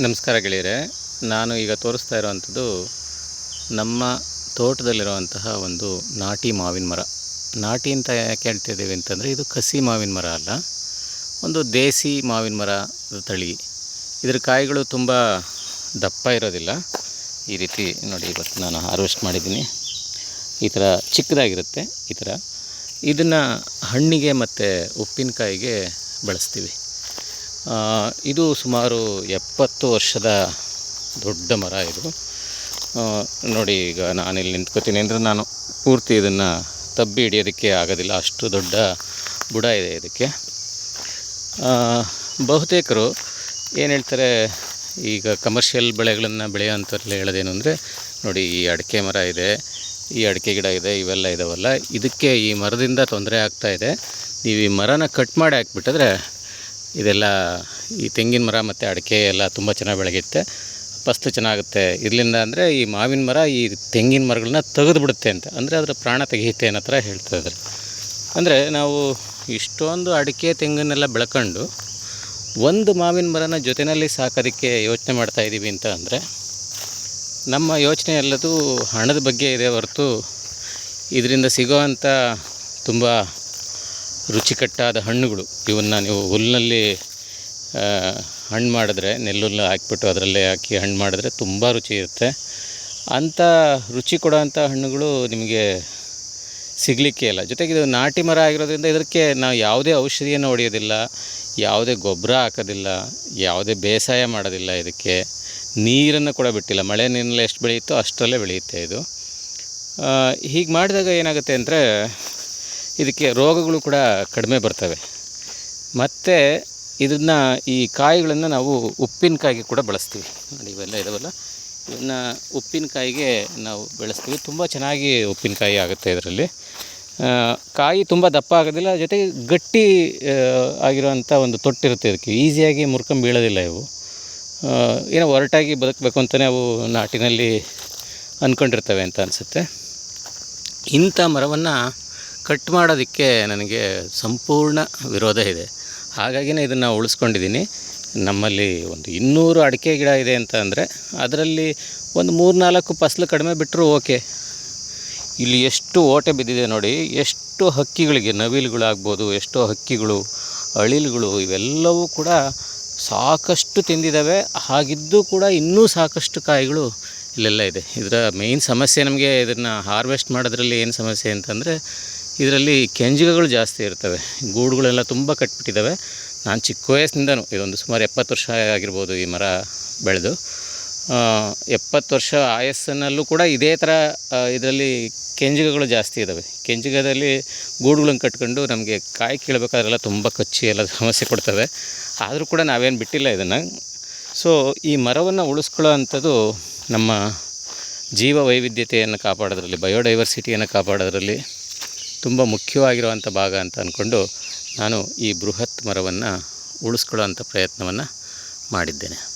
ನಮಸ್ಕಾರ ಗೆಳೆಯರೆ, ನಾನು ಈಗ ತೋರಿಸ್ತಾ ಇರೋವಂಥದ್ದು ನಮ್ಮ ತೋಟದಲ್ಲಿರುವಂತಹ ಒಂದು ನಾಟಿ ಮಾವಿನ ಮರ. ನಾಟಿ ಅಂತ ಯಾಕೆ ಹೇಳ್ತಿದ್ದೀವಿ ಅಂತಂದರೆ ಇದು ಕಸಿ ಮಾವಿನ ಮರ ಅಲ್ಲ, ಒಂದು ದೇಸಿ ಮಾವಿನ ಮರ ತಳಿ. ಇದರ ಕಾಯಿಗಳು ತುಂಬ ದಪ್ಪ ಇರೋದಿಲ್ಲ. ಈ ರೀತಿ ನೋಡಿ, ಇವತ್ತು ನಾನು ಹಾರ್ವೆಸ್ಟ್ ಮಾಡಿದ್ದೀನಿ. ಈ ಥರ ಚಿಕ್ಕದಾಗಿರುತ್ತೆ ಈ ಥರ. ಇದನ್ನು ಹಣ್ಣಿಗೆ ಮತ್ತು ಉಪ್ಪಿನಕಾಯಿಗೆ ಬಳಸ್ತೀವಿ. ಇದು ಸುಮಾರು ಎಪ್ಪತ್ತು ವರ್ಷದ ದೊಡ್ಡ ಮರ ಇದು. ನೋಡಿ ಈಗ ನಾನಿಲ್ಲಿ ನಿಂತ್ಕೋತೀನಿ. ಅಂದರೆ ನಾನು ಪೂರ್ತಿ ಇದನ್ನು ತಬ್ಬಿ ಹಿಡಿಯೋದಕ್ಕೆ ಆಗೋದಿಲ್ಲ. ಅಷ್ಟು ದೊಡ್ಡ ಬುಡ ಇದೆ ಇದಕ್ಕೆ. ಬಹುತೇಕರು ಏನು ಹೇಳ್ತಾರೆ, ಈಗ ಕಮರ್ಷಿಯಲ್ ಬೆಳೆಗಳನ್ನು ಬೆಳೆಯೋಂಥವ್ರೆಲ್ಲ ಹೇಳೋದೇನು ಅಂದರೆ, ನೋಡಿ ಈ ಅಡಿಕೆ ಮರ ಇದೆ, ಈ ಅಡಿಕೆ ಗಿಡ ಇದೆ, ಇವೆಲ್ಲ ಇದಾವಲ್ಲ. ಇದಕ್ಕೆ ಈ ಮರದಿಂದ ತೊಂದರೆ ಆಗ್ತಾ ಇದೆ. ನೀವು ಈ ಮರನ ಕಟ್ ಮಾಡಿ ಹಾಕ್ಬಿಟ್ಟಿದ್ರೆ ಇದೆಲ್ಲ ಈ ತೆಂಗಿನ ಮರ ಮತ್ತು ಅಡಿಕೆ ಎಲ್ಲ ತುಂಬ ಚೆನ್ನಾಗಿ ಬೆಳಗುತ್ತೆ ಫಸ್ಲು ಚೆನ್ನಾಗುತ್ತೆ. ಇದರಿಂದ ಅಂದರೆ ಈ ಮಾವಿನ ಮರ ಈ ತೆಂಗಿನ ಮರಗಳನ್ನ ತೆಗೆದು ಬಿಡುತ್ತೆ ಅಂತ. ಅಂದರೆ ಅದರ ಪ್ರಾಣ ತೆಗೆಯುತ್ತೆ ಅನ್ನೋ ಥರ ಹೇಳ್ತಾ ಇದ್ದಾರೆ. ಅಂದರೆ ನಾವು ಇಷ್ಟೊಂದು ಅಡಿಕೆ ತೆಂಗನ್ನೆಲ್ಲ ಬೆಳ್ಕೊಂಡು ಒಂದು ಮಾವಿನ ಮರನ ಜೊತೆಯಲ್ಲಿ ಸಾಕೋದಕ್ಕೆ ಯೋಚನೆ ಮಾಡ್ತಾ ಇದ್ದೀವಿ ಅಂತ ಅಂದರೆ ನಮ್ಮ ಯೋಚನೆ ಎಲ್ಲದು ಹಣದ ಬಗ್ಗೆ ಇದೆ ಹೊರತು ಇದರಿಂದ ಸಿಗೋವಂಥ ತುಂಬ ರುಚಿಕಟ್ಟಾದ ಹಣ್ಣುಗಳು. ಇವನ್ನು ನೀವು ಹುಲ್ಲಿನಲ್ಲಿ ಹಣ್ಣು ಮಾಡಿದ್ರೆ, ನೆಲ್ಲುಲ್ಲು ಹಾಕಿಬಿಟ್ಟು ಅದರಲ್ಲೇ ಹಾಕಿ ಹಣ್ಣು ಮಾಡಿದ್ರೆ ತುಂಬ ರುಚಿ ಇರುತ್ತೆ. ಅಂಥ ರುಚಿ ಕೊಡೋವಂಥ ಹಣ್ಣುಗಳು ನಿಮಗೆ ಸಿಗಲಿಕ್ಕೆ ಇಲ್ಲ. ಜೊತೆಗೆ ಇದು ನಾಟಿ ಮರ ಆಗಿರೋದ್ರಿಂದ ಇದಕ್ಕೆ ನಾವು ಯಾವುದೇ ಔಷಧಿಯನ್ನು ಹೊಡೆಯೋದಿಲ್ಲ, ಯಾವುದೇ ಗೊಬ್ಬರ ಹಾಕೋದಿಲ್ಲ, ಯಾವುದೇ ಬೇಸಾಯ ಮಾಡೋದಿಲ್ಲ ಇದಕ್ಕೆ. ನೀರನ್ನು ಕೂಡ ಬಿಟ್ಟಿಲ್ಲ. ಮಳೆ ನೀರಿನಲ್ಲಿ ಎಷ್ಟು ಬೆಳೆಯುತ್ತೋ ಅಷ್ಟರಲ್ಲೇ ಬೆಳೆಯುತ್ತೆ ಇದು. ಹೀಗೆ ಮಾಡಿದಾಗ ಏನಾಗುತ್ತೆ ಅಂದರೆ ಇದಕ್ಕೆ ರೋಗಗಳು ಕೂಡ ಕಡಿಮೆ ಬರ್ತವೆ. ಮತ್ತು ಇದನ್ನು ಈ ಕಾಯಿಗಳನ್ನು ನಾವು ಉಪ್ಪಿನಕಾಯಿಗೆ ಕೂಡ ಬಳಸ್ತೀವಿ. ನೋಡಿ, ಇವೆಲ್ಲ ಇದಾವಲ್ಲ. ಇದನ್ನು ಉಪ್ಪಿನಕಾಯಿಗೆ ನಾವು ಬೆಳೆಸ್ತೀವಿ. ತುಂಬ ಚೆನ್ನಾಗಿ ಉಪ್ಪಿನಕಾಯಿ ಆಗುತ್ತೆ ಇದರಲ್ಲಿ. ಕಾಯಿ ತುಂಬ ದಪ್ಪ ಆಗೋದಿಲ್ಲ, ಜೊತೆಗೆ ಗಟ್ಟಿ ಆಗಿರುವಂಥ ಒಂದು ತೊಟ್ಟಿರುತ್ತೆ ಇದಕ್ಕೆ. ಈಸಿಯಾಗಿ ಮುರ್ಕೊಂಡು ಬೀಳೋದಿಲ್ಲ ಇವು. ಏನೋ ಒರಟಾಗಿ ಬದುಕಬೇಕು ಅಂತಲೇ ಅವು ನಾಟಿನಲ್ಲಿ ಅಂದ್ಕೊಂಡಿರ್ತವೆ ಅಂತ ಅನಿಸುತ್ತೆ. ಇಂಥ ಮರವನ್ನು ಕಟ್ ಮಾಡೋದಕ್ಕೆ ನನಗೆ ಸಂಪೂರ್ಣ ವಿರೋಧ ಇದೆ. ಹಾಗಾಗಿನೇ ಇದನ್ನು ಉಳಿಸ್ಕೊಂಡಿದ್ದೀನಿ. ನಮ್ಮಲ್ಲಿ ಒಂದು ಇನ್ನೂರು ಅಡಿಕೆ ಗಿಡ ಇದೆ ಅಂತ ಅಂದರೆ ಅದರಲ್ಲಿ ಒಂದು ಮೂರು ನಾಲ್ಕು ಫಸಲು ಕಡಿಮೆ ಬಿಟ್ಟರು ಓಕೆ. ಇಲ್ಲಿ ಎಷ್ಟು ಓಟೆ ಬಿದ್ದಿದೆ ನೋಡಿ, ಎಷ್ಟು ಹಕ್ಕಿಗಳಿಗೆ ನವಿಲುಗಳಾಗ್ಬೋದು, ಎಷ್ಟೋ ಹಕ್ಕಿಗಳು, ಅಳಿಲುಗಳು ಇವೆಲ್ಲವೂ ಕೂಡ ಸಾಕಷ್ಟು ತಿಂದಿದ್ದಾವೆ. ಹಾಗಿದ್ದು ಕೂಡ ಇನ್ನೂ ಸಾಕಷ್ಟು ಕಾಯಿಗಳು ಇಲ್ಲೆಲ್ಲ ಇದೆ. ಇದರ ಮೇಯ್ನ್ ಸಮಸ್ಯೆ ನಮಗೆ ಇದನ್ನು ಹಾರ್ವೆಸ್ಟ್ ಮಾಡೋದ್ರಲ್ಲಿ ಏನು ಸಮಸ್ಯೆ ಅಂತಂದರೆ ಇದರಲ್ಲಿ ಕೆಂಜಿಗಗಳು ಜಾಸ್ತಿ ಇರ್ತವೆ. ಗೂಡುಗಳೆಲ್ಲ ತುಂಬ ಕಟ್ಬಿಟ್ಟಿದ್ದಾವೆ ನಾನು ಚಿಕ್ಕ ವಯಸ್ಸಿನಿಂದನೂ ಇದೊಂದು ಸುಮಾರು ಎಪ್ಪತ್ತು ವರ್ಷ ಆಗಿರ್ಬೋದು ಈ ಮರ ಬೆಳೆದು. ಎಪ್ಪತ್ತು ವರ್ಷ ಆಯಸ್ಸಿನಲ್ಲೂ ಕೂಡ ಇದೇ ಥರ ಇದರಲ್ಲಿ ಕೆಂಜಿಗಗಳು ಜಾಸ್ತಿ ಇದ್ದಾವೆ ಕೆಂಜಿಗದಲ್ಲಿ ಗೂಡುಗಳನ್ನು ಕಟ್ಕೊಂಡು ನಮಗೆ ಕಾಯಿ ಕೀಳಬೇಕಾದ್ರೆಲ್ಲ ತುಂಬ ಕಚ್ಚಿ ಎಲ್ಲ ಸಮಸ್ಯೆ ಕೊಡ್ತವೆ. ಆದರೂ ಕೂಡ ನಾವೇನು ಬಿಟ್ಟಿಲ್ಲ ಇದನ್ನು. ಸೊ ಈ ಮರವನ್ನು ಉಳಿಸ್ಕೊಳ್ಳೋ ಅಂಥದ್ದು ನಮ್ಮ ಜೀವ ವೈವಿಧ್ಯತೆಯನ್ನು ಕಾಪಾಡೋದ್ರಲ್ಲಿ ಬಯೋಡೈವರ್ಸಿಟಿಯನ್ನು ಕಾಪಾಡೋದ್ರಲ್ಲಿ ತುಂಬ ಮುಖ್ಯವಾಗಿರುವಂಥ ಭಾಗ ಅಂತ ಅಂದ್ಕೊಂಡು ನಾನು ಈ ಬೃಹತ್ ಮರವನ್ನು ಉಳಿಸ್ಕೊಳ್ಳೋ ಅಂಥ ಪ್ರಯತ್ನವನ್ನು ಮಾಡಿದ್ದೇನೆ.